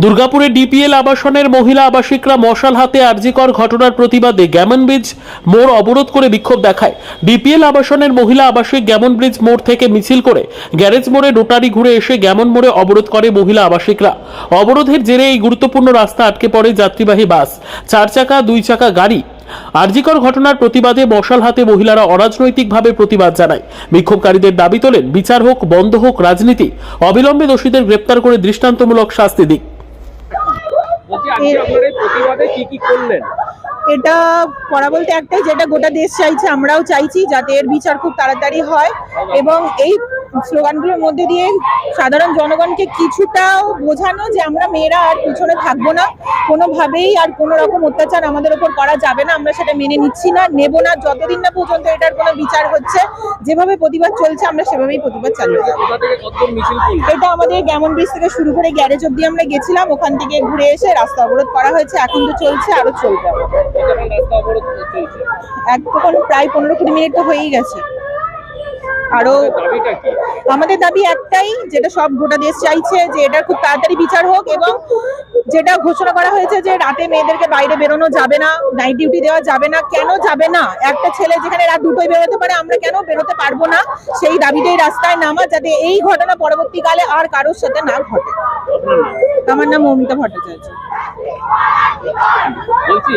দুর্গাপুরে ডিপিএল আবাসনের মহিলা আবাসিকরা মশাল হাতে আরজিকর ঘটনার প্রতিবাদে গ্যামন ব্রিজ মোড় অবরোধ করে বিক্ষোভ দেখায়। ডিপিএল আবাসনের মহিলা আবাসিক গ্যামন ব্রিজ মোড় থেকে মিছিল করে গ্যারেজ মোড়ে রোটারি ঘুরে এসে গ্যামন মোড়ে অবরোধ করে মহিলা আবাসিকরা। অবরোধের জেরে এই গুরুত্বপূর্ণ রাস্তা আটকে পড়ে যাত্রীবাহী বাস। চার চাকা, দুই চাকা গাড়ি। আরজিকর ঘটনার প্রতিবাদে মশাল হাতে মহিলারা অরাজনৈতিকভাবে প্রতিবাদ জানায়। বিক্ষোভকারীদের দাবি তোলেন, বিচার হোক, বন্ধ হোক, রাজনীতি। অবিলম্বে দোষীদের গ্রেপ্তার করে দৃষ্টান্তমূলক শাস্তি দিক। আপনারা প্রতিবাদে কি কি করলেন? এটা করা বলতে একটাই যেটা গোটা দেশ চাইছে আমরাও চাইছি যাতে এর বিচার খুব তাড়াতাড়ি হয়। এবং এই স্লোগানগুলোর মধ্যে দিয়ে সাধারণ জনগণকে কিছুটাও বোঝানো যে আমরা মেয়েরা আর পিছনে থাকব না। কোনোভাবেই আর কোনো রকম অত্যাচার আমাদের ওপর করা যাবে না। আমরা সেটা মেনে নিচ্ছি না নেব না। যতদিন না পর্যন্ত এটার কোনো বিচার হচ্ছে যেভাবে প্রতিবাদ চলছে আমরা সেভাবেই প্রতিবাদ চালিয়ে যাব। এটা আমাদের গ্যামন ব্রিজ থেকে শুরু করে গ্যারেজ অব্দি আমরা গেছিলাম। ওখান থেকে ঘুরে এসে রাস্তা অবরোধ করা হয়েছে। এখন তো চলছে আরও চলবে। এক তখন প্রায় পনেরো কুড়ি মিনিট তো হয়েই গেছে। আরও আমাদের দাবি একটাই যেটা সব গোটা দেশ চাইছে যে এটা খুব তাড়াতাড়ি বিচার হোক এবং যেটা ঘোষণা করা হয়েছে যে রাতে মেয়েদেরকে বাইরে বেরোনো যাবে না নাইট ডিউটি দেওয়া যাবে না কেন যাবে না? একটা ছেলে যেখানে রাত দুটোই বেরোতে পারে আমরা কেন বেরোতে পারব না? সেই দাবিটাই রাস্তায় নামা যাতে এই ঘটনা পরবর্তীকালে আর কারোর সাথে না ঘটে। আমার নাম মৌমিতা ভট্টাচার্য। বলছি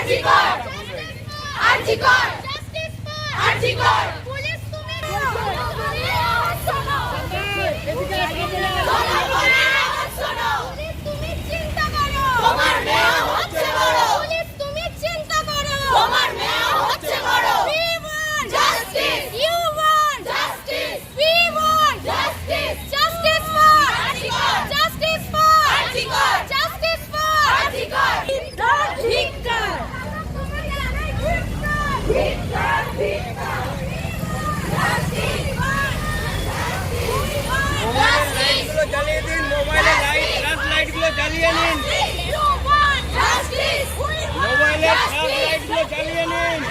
আর্টিকল আর্টিকল আর্টিকল পুলিশ তুমি चलिए नहीं। No violence, no violence, no violence, no violence, no violence,